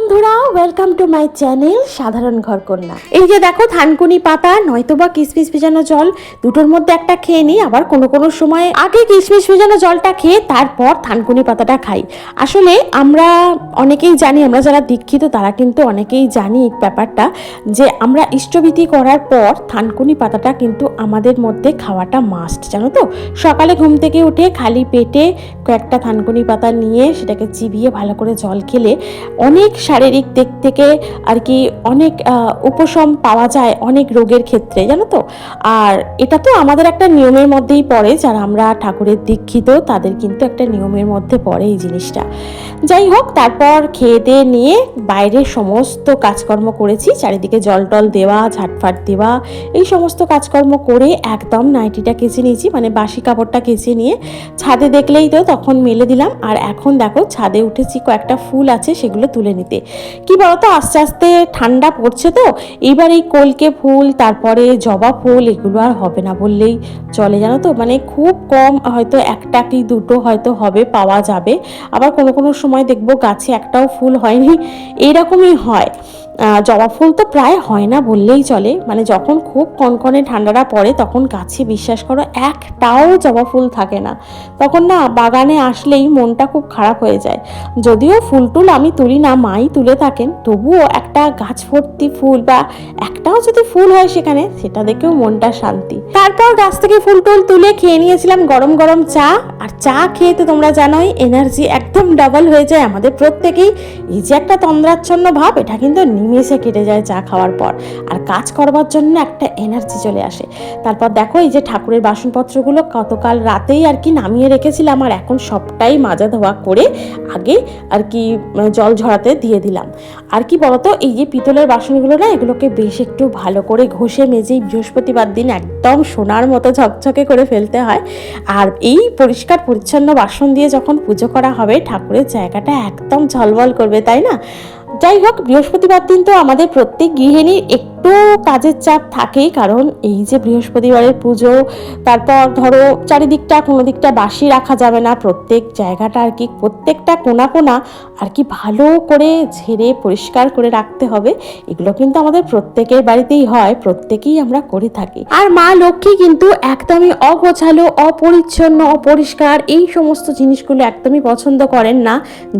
বন্ধুরা welcome to my channel সাধারণ ঘর কন্যা এই যে দেখো, থানকুনি পাতা, নয়তোবা কিসমিস ভেজানো জল, দুটোর মধ্যে একটা খেয়ে নিই, আবার কোনো কোনো সময় আগে কিসমিস ভেজানো জলটা খেয়ে তারপর থানকুনি পাতাটা খাই। আসলে আমরা অনেকেই জানি, আমরা যারা দীক্ষিত, তারা কিন্তু অনেকেই জানি এই ব্যাপারটা, যে আমরা ইষ্টবিধি করার পর থানকুনি পাতাটা কিন্তু আমাদের মধ্যে খাওয়াটা মাস্ট জানো তো? সকালে ঘুম থেকে উঠে খালি পেটে কয়েকটা থানকুনি পাতা নিয়ে সেটাকে চিবিয়ে ভালো করে জল খেলে অনেক শারীরিক দিক থেকে আর কি অনেক উপশম পাওয়া যায় অনেক রোগের ক্ষেত্রে, জানো তো? আর এটা তো আমাদের একটা নিয়মের মধ্যেই পড়ে, যারা আমরা ঠাকুরের দীক্ষিত, তাদের কিন্তু একটা নিয়মের মধ্যে পড়ে এই জিনিসটা। যাই হোক, তারপর খেয়ে দিয়ে নিয়ে বাইরের সমস্ত কাজকর্ম করেছি, চারিদিকে জল টল দেওয়া, ঝাটফাট দেওয়া, এই সমস্ত কাজকর্ম করে একদম নাইটিটা কেচে নিয়েছি মানে বাসি কাপড়টা কেচে নিয়ে ছাদে দেখলেই তো তখন মেলে দিলাম। আর এখন দেখো, ছাদে উঠেছি, কয়েকটা ফুল আছে, সেগুলো তুলে নিতে। কি বলতো, আস্তে আস্তে ঠান্ডা পড়ছে তো এইবার এই কলকে ফুল, তারপরে জবা ফুল, এগুলো আর হবে না বললেই চলে, জানো তো? মানে খুব কম হয়তো একটা কি দুটো হয়তো হবে, পাওয়া যাবে। আবার কোনো কোনো সময় দেখব গাছে একটাও ফুল হয়নি। এইরকমই হয়। জবা ফুল তো প্রায় হয় না বললেই চলে। মানে যখন খুব কনকনে ঠান্ডাটা পড়ে, তখন গাছে বিশ্বাস করো একটাও জবা ফুল থাকে না। তখন না বাগানে আসলেই মনটা খুব খারাপ হয়ে যায়। যদিও ফুল টুল আমি তুলি না, মাই তুলে থাকেন, তবুও একটা গাছ ভর্তি ফুল বা একটাও যদি ফুল হয় সেখানে, সেটা দেখেও মনটা শান্তি। তারপর গাছ থেকে ফুল টুল তুলে খেয়ে নিয়েছিলাম গরম গরম চা। আর চা খেয়ে তো তোমরা জানোই এনার্জি একদম ডাবল হয়ে যায় আমাদের প্রত্যেকেই। এই যে একটা তন্দ্রাচ্ছন্ন ভাব, এটা কিন্তু নিমেষে কেটে যায় চা খাওয়ার পর। আর কাজ করবার জন্য একটা এনার্জি চলে আসে। তারপর দেখো এই যে ঠাকুরের বাসনপত্রগুলো গতকাল রাতেই আর কি নামিয়ে রেখেছিলাম, আর এখন সবটাই মাজা ধোয়া করে আগে আর কি জল ঝরাতে দিয়ে দিলাম। আর কি বলতো, এই যে পিতলের বাসনগুলো না, এগুলোকে বেশ একটু ভালো করে ঘষে মেজেই বৃহস্পতিবার দিন একদম সোনার মতো ঝকঝকে করে ফেলতে হয়। আর এই পরিষ্কার পরিচ্ছন্ন বাসন দিয়ে যখন পুজো করা হবে, ঠাকুরের জায়গাটা একদম ঝলমল করবে, তাই না? যাই হোক বৃহস্পতিবার দিন তো আমাদের প্রত্যেক গৃহিণীর একটু কাজের চাপ থাকেই, কারণ এই যে বৃহস্পতিবারের পুজো, তারপর ধরো চারিদিকটা কোনো দিকটা বাসি রাখা যাবে না, প্রত্যেক জায়গাটা আর কি, প্রত্যেকটা কোনা কোনা আর কি ভালো করে ঝেড়ে, পরিষ্কার করে রাখতে হবে। এগুলো কিন্তু আমাদের প্রত্যেকের বাড়িতেই হয়, প্রত্যেকেই আমরা করে থাকি। আর মা লক্ষ্মী কিন্তু একদমই অগোছালো, অপরিচ্ছন্ন, অপরিষ্কার, এই সমস্ত জিনিসগুলো একদমই পছন্দ করেন না।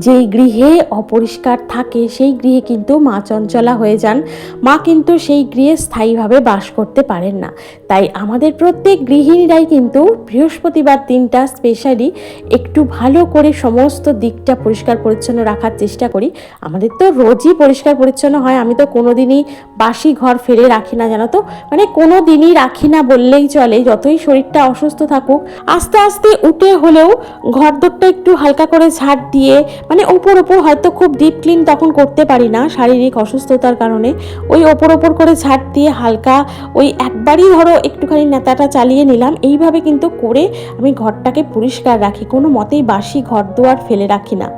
যেই গৃহে অপরিষ্কার থাকে, সেই গৃহে কিন্তু মা চঞ্চলা হয়ে যান। মা কিন্তু সেই গৃহে স্থায়ীভাবে বাস করতে পারেন না। তাই আমাদের প্রত্যেক গৃহিণীরাই কিন্তু বৃহস্পতিবার দিনটা স্পেশালি একটু ভালো করে সমস্ত দিকটা পরিষ্কার পরিচ্ছন্ন রাখার চেষ্টা করি। আমাদের তো রোজই পরিষ্কার পরিচ্ছন্ন হয়, আমি তো কোনো দিনই বাসি ঘর ফেলে রাখি না, জানো তো? মানে কোনো দিনই রাখি না বললেই চলে, যতই শরীরটা অসুস্থ থাকুক। আস্তে আস্তে উঠে হলেও ঘর দোরটা একটু হালকা করে ঝাড় দিয়ে মানে ওপর ওপর হয়তো খুব ডিপ ক্লিন তখন করতে পারি না শারীরিক অসুস্থতার কারণে। ওই ওপর ওপর করে ঝাঁট দিয়ে হালকা ওই একবারই ধরো একটুখানি নেতাটা চালিয়ে নিলাম। এইভাবে কিন্তু করে আমি ঘরটাকে পরিষ্কার রাখি। কোনো মতেই বাসি ঘর দুয়ার ফেলে রাখি না।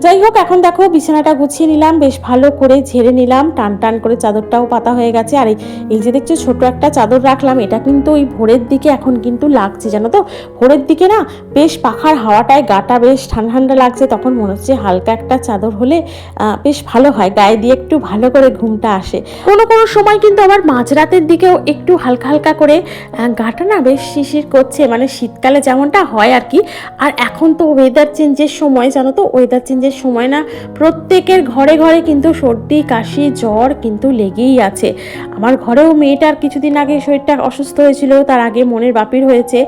যাই হোক, এখন দেখো বিছানাটা গুছিয়ে নিলাম, বেশ ভালো করে ঝেড়ে নিলাম, টান টান করে চাদরটাও পাতা হয়ে গেছে। আর এই- যে দেখছ ছোট একটা চাদর রাখলাম, এটা কিন্তু ওই ভোরের দিকে এখন কিন্তু লাগছে, জানো তো? ভোরের দিকে না, বেশ পাখার হাওয়াটায় গাটা বেশ ঠান্ডা ঠান্ডা লাগছে, তখন মনে হচ্ছে হালকা একটা চাদর হলে বেশ ভালো হয়, গায়ে দিয়ে একটু ভালো করে ঘুমটা আসে। কোনো কোনো সময় কিন্তু আবার মাঝরাতের দিকেও একটু হালকা হালকা করে গাটা না বেশ শিশির করছে মানে শীতকালে যেমনটা হয় আর কি। আর এখন তো ওয়েদার চেঞ্জের সময়, জানো তো? ওয়েদার চেঞ্জের সময় না, প্রত্যেকের ঘরে ঘরে কিন্তু সর্দি, কাশি, জ্বর কিন্তু লেগেই আছে। আমার ঘরেও মেয়েটার কিছুদিন আগে শরীরটা অসুস্থ হয়েছিল, তার আগে মনের বাপির হয়েছে।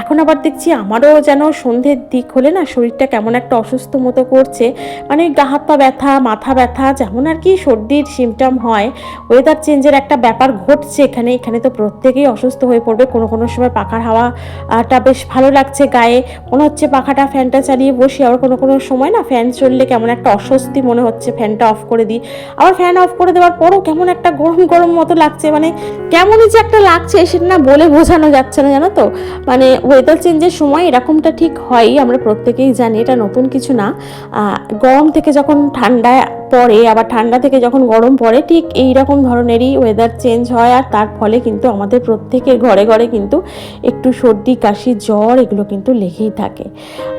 এখন আবার দেখছি আমারও যেন সন্ধ্যের দিক হলে না শরীরটা কেমন একটা অসুস্থ মতো করছে। মানে গা, হাত পা ব্যথা, মাথা ব্যথা, যেমন আর কি সর্দির সিমটম হয়। ওয়েদার চেঞ্জের একটা ব্যাপার ঘটছে এখানে এখানে তো প্রত্যেকেই অসুস্থ হয়ে পড়বে। কোনো কোনো সময় পাখার হাওয়াটা বেশ ভালো লাগছে গায়ে। মনে হচ্ছে পাখাটা ফ্যানটা চালিয়ে বসি, আবার কোনো কোনো সময় না ফ্যান চললে কেমন একটা অস্বস্তি মনে হচ্ছে, ফ্যানটা অফ করে দিই। আবার ফ্যান অফ করে দেওয়ার পরও কেমন একটা গরম গরম মতো লাগছে মানে কেমনই যে একটা লাগছে সেটা না বলে বোঝানো যাচ্ছে না, জানো তো? মানে ওয়েদার চেঞ্জের সময় এরকমটা ঠিক হয়ই, আমরা প্রত্যেকেই জানি, এটা নতুন কিছু না। গরম থেকে যখন ঠান্ডায় পড়ে আবার ঠান্ডা থেকে যখন গরম পড়ে, ঠিক এই রকম ধরনেরই ওয়েদার চেঞ্জ হয়। আর তার ফলে কিন্তু আমাদের প্রত্যেকের ঘরে ঘরে কিন্তু একটু সর্দি, কাশি, জ্বর এগুলো কিন্তু লেগেই থাকে।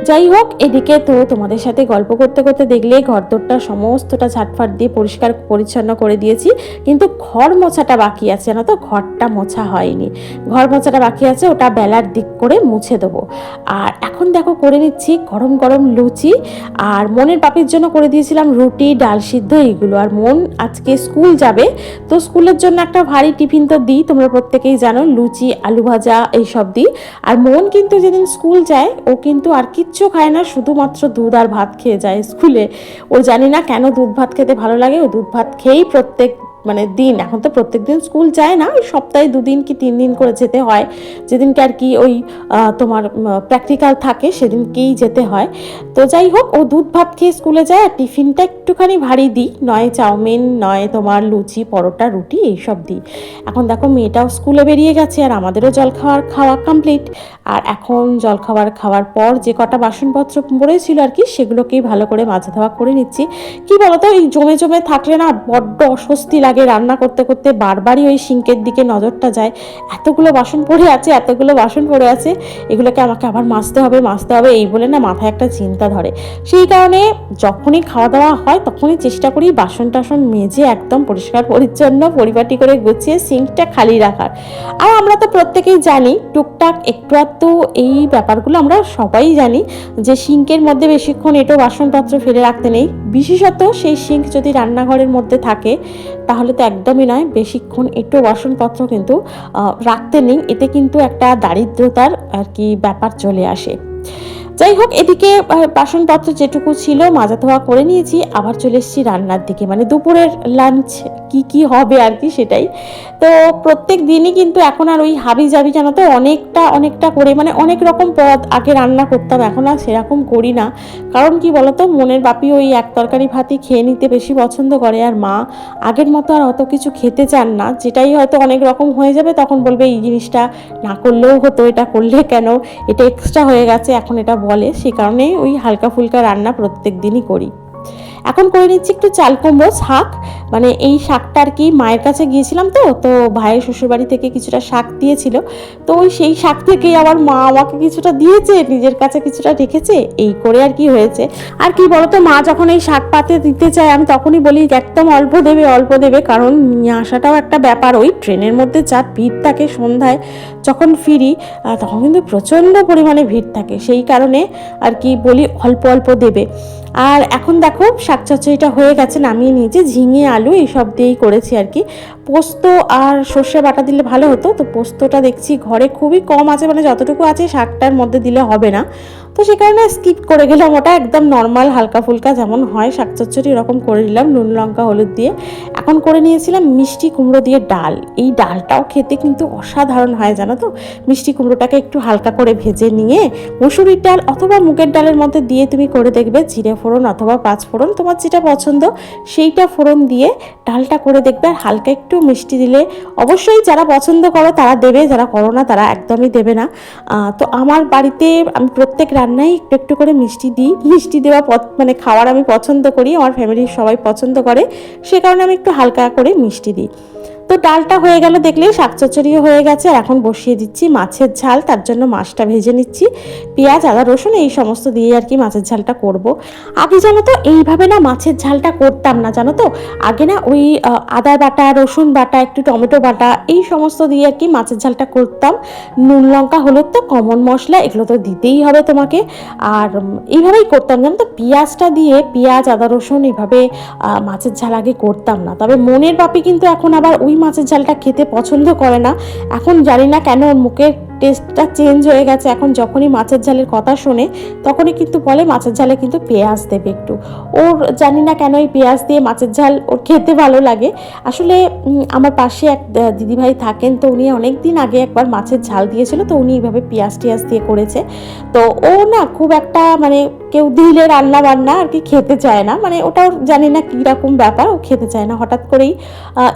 যাই হোক, এদিকে তো তোমাদের সাথে গল্প করতে করতে দেখলে ঘরদোরটা সমস্তটা ঝাটফাট দিয়ে পরিষ্কার পরিচ্ছন্ন করে দিয়েছি। কিন্তু ঘর মোছাটা বাকি আছে না তো? ঘরটা মোছা হয়নি। ঘর মোছাটা বাকি আছে, ওটা বেলার দিক করে মুছে দেবো। আর এখন দেখো, করে নিচ্ছি গরম গরম লুচি। আর মনের পাপির জন্য করে দিয়েছিলাম রুটি, ডাল সিদ্ধ, এইগুলো আর মন। আজকে স্কুল যাবে, তো স্কুলের জন্য একটা ভারী টিফিন তো দিই, তোমরা প্রত্যেকেই জানো, লুচি, আলু ভাজা, এইসব দিই। আর মন কিন্তু যেদিন স্কুল যায়, ও কিন্তু আর কিচ্ছু খায় না, শুধুমাত্র দুধ আর ভাত খেয়ে যায় স্কুলে। ও জানি না কেন দুধ ভাত খেতে ভালো লাগে, ও দুধ ভাত খেয়েই প্রত্যেক মানে দিন, এখন তো প্রত্যেক দিন স্কুল যায় না ওই সপ্তাহে দুদিন কি তিন দিন করে যেতে হয়। যেদিনকে আর কি ওই তোমার প্র্যাকটিক্যাল থাকে, সেদিনকেই যেতে হয়। তো যাই হোক, ও দুধ ভাত খেয়ে স্কুলে যায়, আর টিফিনটা একটুখানি ভারী দিই, নয় চাউমিন, নয় তোমার লুচি, পরোটা, রুটি, এইসব দিই। এখন দেখো মেয়েটাও স্কুলে বেরিয়ে গেছে, আর আমাদেরও জল খাওয়ার খাওয়া কমপ্লিট আর এখন জল খাবার খাওয়ার পর যে কটা বাসনপত্র পড়েছিল আর কি, সেগুলোকেই ভালো করে মাজা ধোয়া করে নিচ্ছি। কি বলতো, এই জমে জমে থাকলে না বড্ড অস্বস্তি লাগে রান্না করতে করতে বারবারই ওই সিঙ্কের দিকে নজরটা যায়। এতগুলো বাসন পড়ে আছে, এতগুলো বাসন পড়ে আছে, এগুলোকে আমাকে আবার মাজতে হবে মাজতে হবে, এই বলে না মাথায় একটা চিন্তা ধরে। সেই কারণে যখনই খাওয়া দাওয়া হয়, তখনই চেষ্টা করি বাসন টাসন মেজে একদম পরিষ্কার, পরিচ্ছন্ন, পরিপাটি করে গুছিয়ে সিঙ্কটা খালি রাখার। আর আমরা তো প্রত্যেকেই জানি, টুকটাক একটু আধটু এই ব্যাপারগুলো আমরা সবাই জানি, যে সিঙ্কের মধ্যে বেশিক্ষণ এটো বাসনপত্র ফেলে রাখতে নেই। বিশেষত সেই সিঙ্ক যদি রান্নাঘরের মধ্যে থাকে, তাহলে তো একদমই নয়। বেশিক্ষণ একটু বাসনপত্র কিন্তু রাখতে নেই। এতে কিন্তু একটা দারিদ্রতার আর কি ব্যাপার চলে আসে। যাই হোক এদিকে বাসনপত্র যেটুকু ছিল মাজা ধোয়া করে নিয়েছি। আবার চলে এসেছি রান্নার দিকে। মানে দুপুরের লাঞ্চ কি কি হবে আর কি সেটাই। তো প্রত্যেক দিনই কিন্তু এখন আর ওই হাবি জাবি জানো তো অনেকটা অনেকটা করে মানে অনেক রকম পদ আগে রান্না করতাম, এখন আর সেরকম করি না। কারণ কি বলতো, মনের বাপি ওই এক তরকারি ভাতই খেয়ে নিতে বেশি পছন্দ করে। আর মা আগের মতো আর অত কিছু খেতে চান না। যেটাই হয়তো অনেক রকম হয়ে যাবে, তখন বলবে, এই জিনিসটা না করলেও হতো, এটা করলে কেন? এটা এক্সট্রা হয়ে গেছে, এখন এটা বলে সে কারণে ওই হালকা ফুলকা রান্না প্রত্যেক দিনই করি। এখন করে নিচ্ছি একটু চাল কুমড়ো শাক। মানে এই শাকটা আর কি মায়ের কাছে গিয়েছিলাম তো তো ভাইয়ের শ্বশুরবাড়ি থেকে কিছুটা শাক দিয়েছিল। তো ওই সেই শাক থেকেই আমার মা আমাকে কিছুটা দিয়েছে, নিজের কাছে কিছুটা রেখেছে, এই করে আর কি হয়েছে। আর কি বলতো, মা যখন এই শাক পাতে দিতে চায়, আমি তখনই বলি, একদম অল্প দেবে অল্প দেবে। কারণ নিয়ে আসাটাও একটা ব্যাপার, ওই ট্রেনের মধ্যে যা ভিড় থাকে সন্ধ্যায়, যখন ফিরি তখন কিন্তু প্রচণ্ড পরিমাণে ভিড় থাকে। সেই কারণে আর কি বলি, অল্প অল্প দেবে। আর এখন দেখো, শাক চচ্চড়িটা হয়ে গেছে, নামিয়ে নিয়েছি। ঝিঙে, আলু, এইসব দিয়েই করেছি আর কি। পোস্ত আর সর্ষে বাটা দিলে ভালো হতো। তো পোস্তটা দেখছি ঘরে খুবই কম আছে মানে যতটুকু আছে শাকটার মধ্যে দিলে হবে না। তো সে কারণে স্কিপ করে গেলাম। ওটা একদম নর্মাল হালকা ফুলকা যেমন হয়, শাক চচ্চড়ি এরকম করে নিলাম, নুন, লঙ্কা, হলুদ দিয়ে। এখন করে নিয়েছিলাম মিষ্টি কুমড়ো দিয়ে ডাল। এই ডালটাও খেতে কিন্তু অসাধারণ হয়, জানো তো? মিষ্টি কুমড়োটাকে একটু হালকা করে ভেজে নিয়ে মুসুরির ডাল অথবা মুগের ডালের মধ্যে দিয়ে তুমি করে দেখবে, জিরে ফোড়ন অথবা পাঁচ ফোড়ন, তোমার যেটা পছন্দ সেইটা ফোড়ন দিয়ে ডালটা করে দেখবে আর হালকা একটু মিষ্টি দিলে অবশ্যই যারা পছন্দ করো তারা দেবে, যারা করো না তারা একদমই দেবে না। তো আমার বাড়িতে আমি প্রত্যেক রান্নায় একটু একটু করে মিষ্টি দিই। মিষ্টি দেওয়া মানে খাওয়ার আমি পছন্দ করি, আমার ফ্যামিলির সবাই পছন্দ করে। সে কারণে আমি একটু হালকা করে মিষ্টি দিই। তো ডালটা হয়ে গেল দেখলে শাক চচ্চড়িও হয়ে গেছে। আর এখন বসিয়ে দিচ্ছি মাছের ঝাল, তার জন্য মাছটা ভেজে নিচ্ছি। পেঁয়াজ, আদা, রসুন এই সমস্ত দিয়ে আর কি মাছের ঝালটা করব। আগে জানো তো এইভাবে না মাছের ঝালটা করতাম না, জানো তো? আগে না ওই আদা বাটা, রসুন বাটা, একটু টমেটো বাটা এই সমস্ত দিয়ে আর কি মাছের ঝালটা করতাম। নুন, লঙ্কা, হলুদ তো কমন মশলা, এগুলো তো দিতেই হবে তোমাকে। আর এইভাবেই করতাম, জানো তো? পেঁয়াজটা দিয়ে পেঁয়াজ, আদা, রসুন এইভাবে মাছের ঝাল আগে করতাম না। তবে মনের বাপি কিন্তু এখন আবার ওই মাছের ঝালটা খেতে পছন্দ করে না। এখন জানি না কেন ওর মুখের টেস্টটা চেঞ্জ হয়ে গেছে। এখন যখনই মাছের ঝালের কথা শোনে, তখনই কিন্তু বলে মাছের ঝালে কিন্তু পেঁয়াজ দেবে একটু। ওর জানি না কেন এই পেঁয়াজ দিয়ে মাছের ঝাল ওর খেতে ভালো লাগে। আসলে আমার পাশে এক দিদিভাই থাকেন, তো উনি অনেক দিন আগে একবার মাছের ঝাল দিয়েছিল, তো উনি এইভাবে পেঁয়াজ টিয়াজ দিয়ে করেছে। তো ও না খুব একটা মানে কেউ দিলে রান্না বান্না আর কি খেতে চায় না। মানে ওটাও জানি না কীরকম ব্যাপার, ও খেতে চায় না। হঠাৎ করেই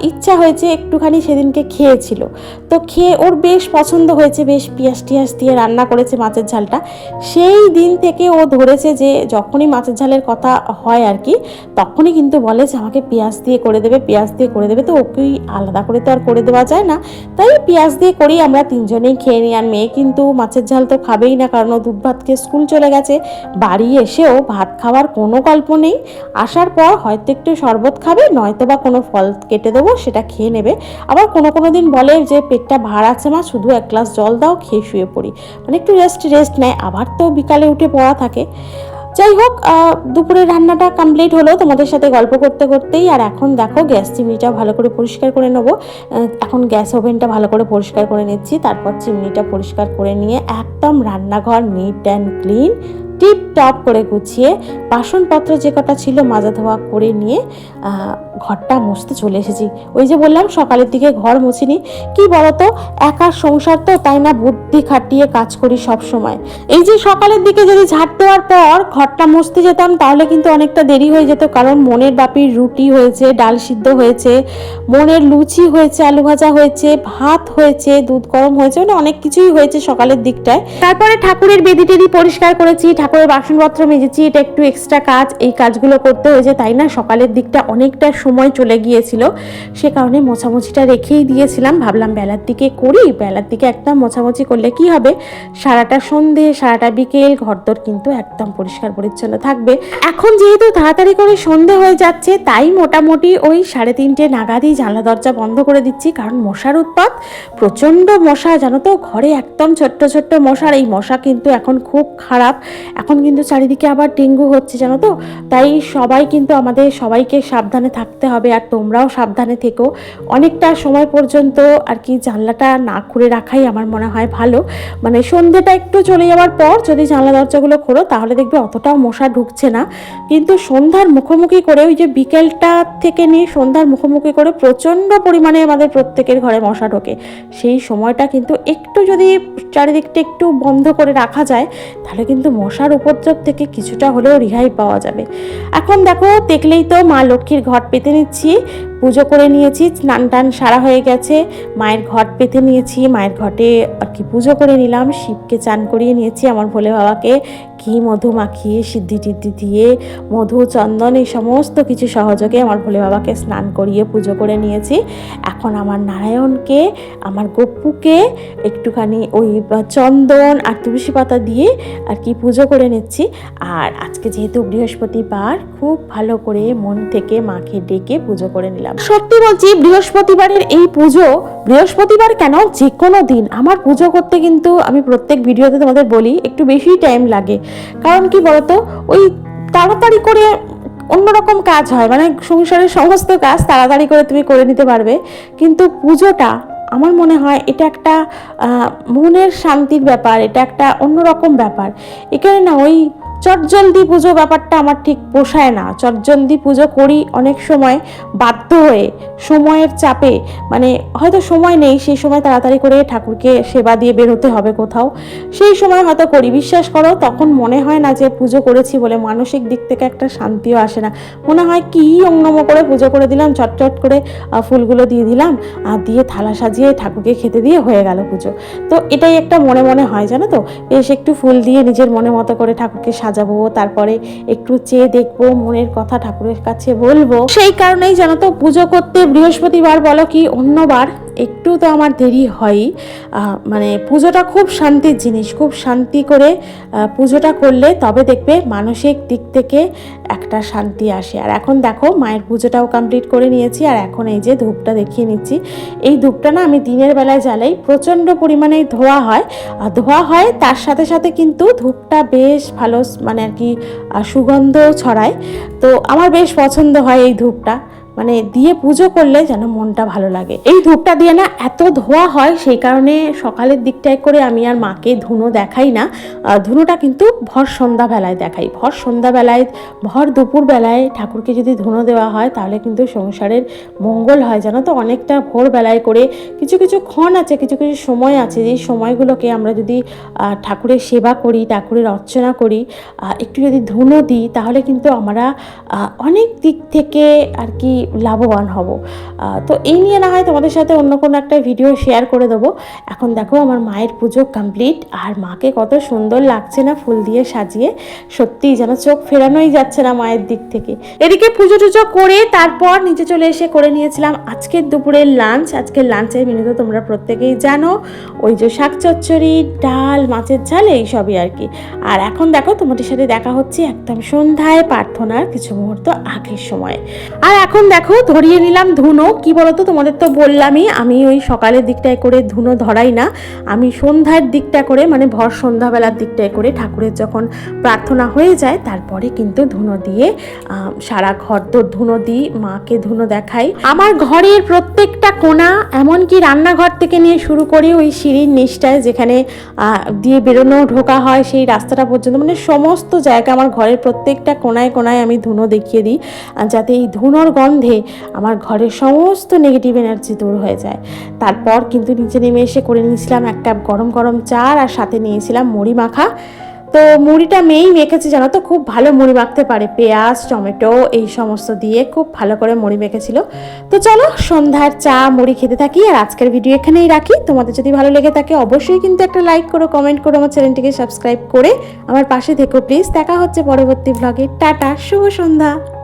ইচ্ছা হয়েছে একটুখানি সেদিনকে খেয়েছিল। তো খেয়ে ওর বেশ পছন্দ হয়েছে, বেশ বেশ পিঁয়াজ টিয়াজ দিয়ে রান্না করেছে মাছের ঝালটা। সেই দিন থেকে ও ধরেছে যে, যখনই মাছের ঝালের কথা হয় আর কি, তখনই কিন্তু বলে যে, আমাকে পেঁয়াজ দিয়ে করে দেবে পেঁয়াজ দিয়ে করে দেবে। তো ওকেই আলাদা করে তো আর করে দেওয়া যায় না। তাই পেঁয়াজ দিয়ে করেই আমরা তিনজনেই খেয়ে নিই। আর মেয়ে কিন্তু মাছের ঝাল তো খাবেই না, কারণ ও দুধ ভাত খেয়ে স্কুল চলে গেছে। বাড়ি এসেও ভাত খাওয়ার কোনো গল্প নেই। আসার পর হয়তো একটু শরবত খাবে, নয়তো বা কোনো ফল কেটে দেবো, সেটা খেয়ে নেবে। আবার কোনো কোনো দিন বলে যে, পেটটা ভার আছে মা, শুধু এক গ্লাস জল দাও। খেয়ে শুয়ে পড়ি। মানে একটু রেস্ট রেস্ট নেয়। আবার তো বিকালে উঠে পড়া থাকে। যাই হোক আহ, দুপুরের রান্নাটা কমপ্লিট হলো তোমাদের সাথে গল্প করতে করতেই। আর এখন দেখো গ্যাস চিমনিটা ভালো করে পরিষ্কার করে নেব। এখন গ্যাস ওভেনটা ভালো করে পরিষ্কার করে নিচ্ছি। তারপর চিমনিটা পরিষ্কার করে নিয়ে একদম রান্নাঘর neat and clean tip top করে গুছিয়ে বাসনপত্র যে কটা ছিল মাজা ধোয়া করে নিয়ে ঘরটা মুছতে চলে এসেছি। ওই যে বললাম, সকালের দিকে ঘর মুছিনি। কি বলতো, একার সংসার তো, তাই না বুদ্ধি খাটিয়ে কাজ করি সব সময়। এই যে সকালের দিকে যদি ঝাড় দেওয়ার পর ঘরটা মুছতে যেতাম, তাহলে কিন্তু অনেকটা দেরি হয়ে যেত, কারণ মনের বাপির রুটি হয়েছে, ডাল সিদ্ধ হয়েছে, মনের লুচি হয়েছে, আলু ভাজা হয়েছে, ভাত হয়েছে, দুধ গরম হয়েছে মানে অনেক কিছুই হয়েছে সকালের দিকটায়। তারপরে ঠাকুরের বেদি টেদি পরিষ্কার করেছি, ঠাকুরের বাসনপত্র মেজেছি, এটা একটু এক্সট্রা কাজ, এই কাজগুলো করতে হয়েছে, তাই না? সকালের দিকটা অনেকটা সময় চলে গিয়েছিল। সে কারণে মোছামুছিটা রেখেই দিয়েছিলাম। ভাবলাম বেলার দিকে করি। বেলার দিকে একদম মোছামুছি করলে কি হবে? সারাটা সন্ধে, সারাটা বিকেল, ঘরদোর কিন্তু একদম পরিষ্কার পরিচ্ছন্ন থাকবে। এখন যেহেতু তাড়াতাড়ি করে সন্ধে হয়ে যাচ্ছে, তাই মোটামুটি ওই সাড়ে তিনটে নাগাদই জানলা দরজা বন্ধ করে দিচ্ছি। কারণ মশার উৎপাত, প্রচণ্ড মশা, জানো তো, ঘরে একদম ছোট্ট ছোট্ট মশার এই মশা কিন্তু এখন খুব খারাপ। এখন কিন্তু চারিদিকে আবার ডেঙ্গু হচ্ছে, জানো তো। তাই সবাই কিন্তু আমাদের সবাইকে সাবধানে থাকতে হবে আর তোমরাও সাবধানে থেকো। অনেকটা সময় পর্যন্ত আর কি জানলাটা না খুলে রাখাই আমার মনে হয় ভালো। মানে সন্ধ্যেটা একটু চলে যাওয়ার পর যদি জানলা দরজাগুলো খোলো তাহলে দেখবে অতটাও মশা ঢুকছে না। কিন্তু সন্ধ্যার মুখোমুখি করে ওই যে বিকেলটা থেকে নিয়ে সন্ধ্যার মুখোমুখি করে প্রচণ্ড পরিমাণে আমাদের প্রত্যেকের ঘরে মশা ঢোকে। সেই সময়টা কিন্তু একটু যদি চারিদিকটা একটু বন্ধ করে রাখা যায় তাহলে কিন্তু মশার উপদ্রব থেকে কিছুটা হলেও রেহাই পাওয়া যাবে। এখন দেখো, দেখলেই তো মা লক্ষ্মীর ঘট পেতে নিচ্ছি। পুজো করে নিয়েছি, স্নান টান সারা হয়ে গেছে, মায়ের ঘট পেতে নিয়েছি, মায়ের ঘটে আর কি পুজো করে নিলাম, শিবকে চান করিয়ে নিয়েছি আমার ভোলে বাবাকে, ঘি, মধু মাখিয়ে, সিদ্ধি টিদ্ধি দিয়ে, মধু, চন্দন এই সমস্ত কিছু সহযোগে আমার ভোলে বাবাকে স্নান করিয়ে পুজো করে নিয়েছি। এখন আমার নারায়ণকে, আমার গপ্পুকে, একটুখানি ওই চন্দন আর তুলসী পাতা দিয়ে আর কি পুজো করে নিচ্ছি। আর আজকে যেহেতু বৃহস্পতিবার, খুব ভালো করে মন থেকে মাকে ডেকে পুজো করে নিলাম। সত্যি বলছি, বৃহস্পতিবারের এই পুজো, বৃহস্পতিবার কেন? যে কোনো দিন। আমার পুজো করতে কিন্তু আমি প্রত্যেক ভিডিওতে তোমাদের বলি, একটু বেশি টাইম লাগে। কারণ কি বলতো? ওই তাড়াতাড়ি করে অন্যরকম কাজ হয়। মানে সংসারের সমস্ত কাজ তাড়াতাড়ি করে তুমি করে নিতে পারবে। কিন্তু পুজোটা, আমার মনে হয় এটা একটা মনের শান্তির ব্যাপার, এটা একটা অন্যরকম ব্যাপার। এখানে না, ওই চটজলদি পুজো ব্যাপারটা আমার ঠিক পোষায় না। চটজলদি পুজো করি অনেক সময় বাধ্য হয়ে, সময়ের চাপে মানে হয়তো সময় নেই, সেই সময় তাড়াতাড়ি করে ঠাকুরকে সেবা দিয়ে বেরোতে হবে কোথাও। সেই সময় হয়তো করি। বিশ্বাস করো, তখন মনে হয় না যে পুজো করেছি বলে মানসিক দিক থেকে একটা শান্তিও আসে না। মনে হয় কি অঙ্গম করে পুজো করে দিলাম, চটচট করে ফুলগুলো দিয়ে দিলাম, আর দিয়ে থালা সাজিয়ে ঠাকুরকে খেতে দিয়ে হয়ে গেল পুজো। তো এটাই একটা মনে মনে হয়, জানো তো? বেশ একটু ফুল দিয়ে নিজের মনে মতো করে ঠাকুরকে সাজাবো, তারপরে একটু চেয়ে দেখব, মনের কথা ঠাকুরের কাছে বলব। সেই কারণেই জানো তো পুজো করতে বৃহস্পতিবার বলো কি অন্যবার একটু তো আমার দেরি হয়ই। মানে পুজোটা খুব শান্তির জিনিস, খুব শান্তি করে পুজোটা করলে তবে দেখবে মানসিক দিক থেকে একটা শান্তি আসে। আর এখন দেখো মায়ের পুজোটাও কমপ্লিট করে নিয়েছি, আর এখন এই যে ধূপটা দেখিয়ে নিচ্ছি। এই ধূপটা না আমি দিনের বেলায় জ্বালাই, প্রচণ্ড পরিমাণে ধোয়া হয়। আর ধোয়া হয় তার সাথে সাথে কিন্তু ধূপটা বেশ ভালো মানে আর কি সুগন্ধ ছড়ায়। তো আমার বেশ পছন্দ হয় এই ধূপটা। মানে দিয়ে পুজো করলে যেন মনটা ভালো লাগে। এই ধূপটা দিয়ে না এত ধোয়া হয়, সেই কারণে সকালের দিকটায় করে আমি আর মাকে ধুনো দেখাই না। ধুনোটা কিন্তু ভর সন্ধ্যাবেলায় দেখাই। ভর সন্ধ্যাবেলায়, ভর দুপুর বেলায় ঠাকুরকে যদি ধুনো দেওয়া হয়, তাহলে কিন্তু সংসারের মঙ্গল হয়। জানো তো, অনেকটা ভোরবেলায় করে কিছু কিছু ক্ষণ আছে, কিছু কিছু সময় আছে। যেই সময়গুলোকে আমরা যদি ঠাকুরের সেবা করি, ঠাকুরের অর্চনা করি একটু যদি ধুনো দিই, তাহলে কিন্তু আমরা অনেক দিক থেকে আর কি লাভবান হব। তো এই নিয়ে না হয় তোমাদের সাথে অন্য কোনো একটা ভিডিও শেয়ার করে দেবো। এখন দেখো আমার মায়ের পুজো কমপ্লিট আর মাকে কত সুন্দর লাগছে না ফুল দিয়ে সাজিয়ে। সত্যি যেন চোখ ফেরানোই যাচ্ছে না মায়ের দিক থেকে। এদিকে পুজো টুজো করে তারপর নিচে চলে এসে করে নিয়েছিলাম আজকের দুপুরের লাঞ্চ আজকের লাঞ্চের মেনু তো তোমরা প্রত্যেকেই জানো। ওই যে শাক চচ্চড়ি, ডাল, মাছের ঝাল এইসবই আর কি। আর এখন দেখো তোমাদের সাথে দেখা হচ্ছে একদম সন্ধ্যায় প্রার্থনার কিছু মুহূর্ত আগের সময়। আর এখন দেখো, ধরিয়ে নিলাম ধুনো। কি বলতো, তোমাদের তো বললামই, আমি ওই সকালের দিকটায় করে ধুনো ধরাই না। আমি সন্ধ্যার দিকটা করে মানে ভর সন্ধ্যাবেলার দিকটায় করে ঠাকুরের যখন প্রার্থনা হয়ে যায়, তারপরে কিন্তু ধুনো দিয়ে সারা ঘর তো ধুনো দিই, মাকে ধুনো দেখাই। আমার ঘরের প্রত্যেকটা কোণা এমনকি রান্নাঘর থেকে নিয়ে শুরু করে ওই সিঁড়ির নিচটায়, যেখানে দিয়ে বেরোনো, ঢোকা হয়, সেই রাস্তাটা পর্যন্ত। মানে সমস্ত জায়গা, আমার ঘরের প্রত্যেকটা কোনায় কোনায় আমি ধুনো দেখিয়ে দিই যাতে এই ধুনোর গন্ধে আমার ঘরের সমস্ত নেগেটিভ এনার্জি দূর হয়ে যায়। তারপর কিন্তু নিচে নেমে এসে করে নিয়েছিলাম এক কাপ গরম গরম চা আর সাথে নিয়েছিলাম মুড়ি মাখা। তো মুড়িটা মেয়েই মেখেছে জানো তো? খুব ভালো মুড়ি মাখতে পারে। পেঁয়াজ, টমেটো এই সমস্ত দিয়ে খুব ভালো করে মুড়ি মেখেছিল। তো চলো সন্ধ্যার চা, মুড়ি খেতে থাকি আর আজকের ভিডিও এখানেই রাখি। তোমাদের যদি ভালো লেগে থাকে অবশ্যই কিন্তু একটা লাইক করো কমেন্ট করো, আমার চ্যানেলটিকে সাবস্ক্রাইব করে আমার পাশে থেকো প্লিজ দেখা হচ্ছে পরবর্তী ব্লগে টাটা, শুভ সন্ধ্যা।